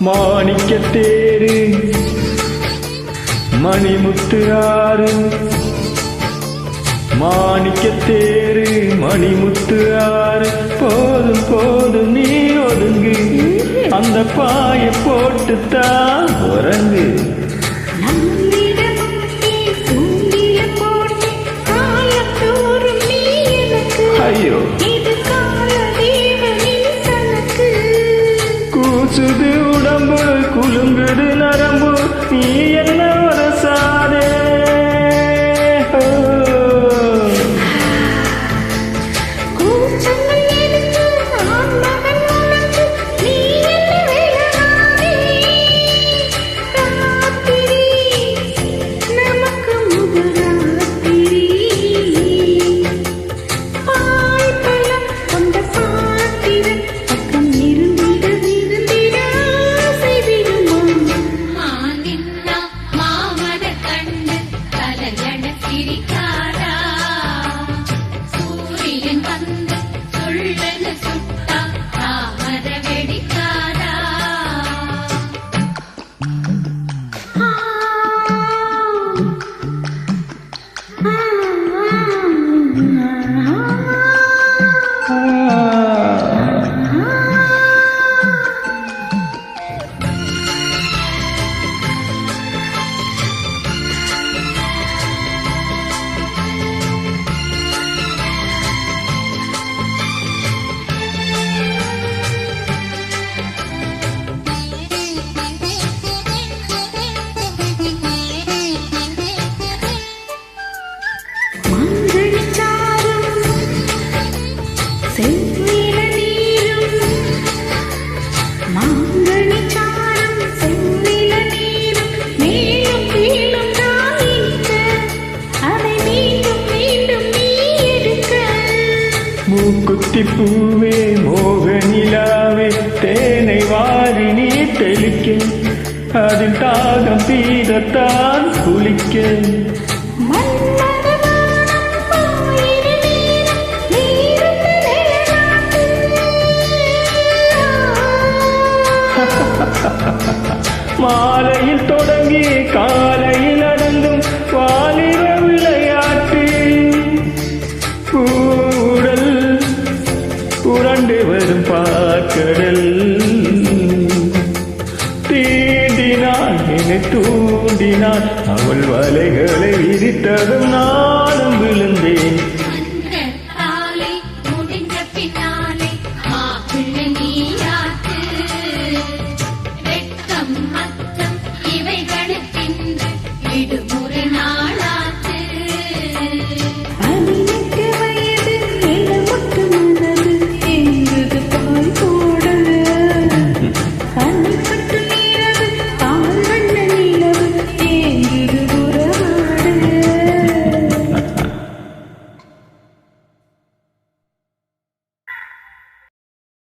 மாணிக்க தேரு மணிமுத்து ஆறு மாணிக்க தேரு மணிமுத்து ஆறு போதும் போதும் நீ ஒதுங்கு. அந்த பாய போட்டுத்தான் മൂക്കുത്തിപ്പൂവേ മോഹനിലാവേ തേനെ വാരി നീ തെളിക്കൽ അതിൽ താകം തീരത്താൻ കുളിക്കൽ മാലയിൽ തുടങ്ങി കാലയിൽ അടങ്ങും. വാലിവ தூண்டினாள் அவள் வலைகளை விரித்ததும் நானும் விழுந்தேன்.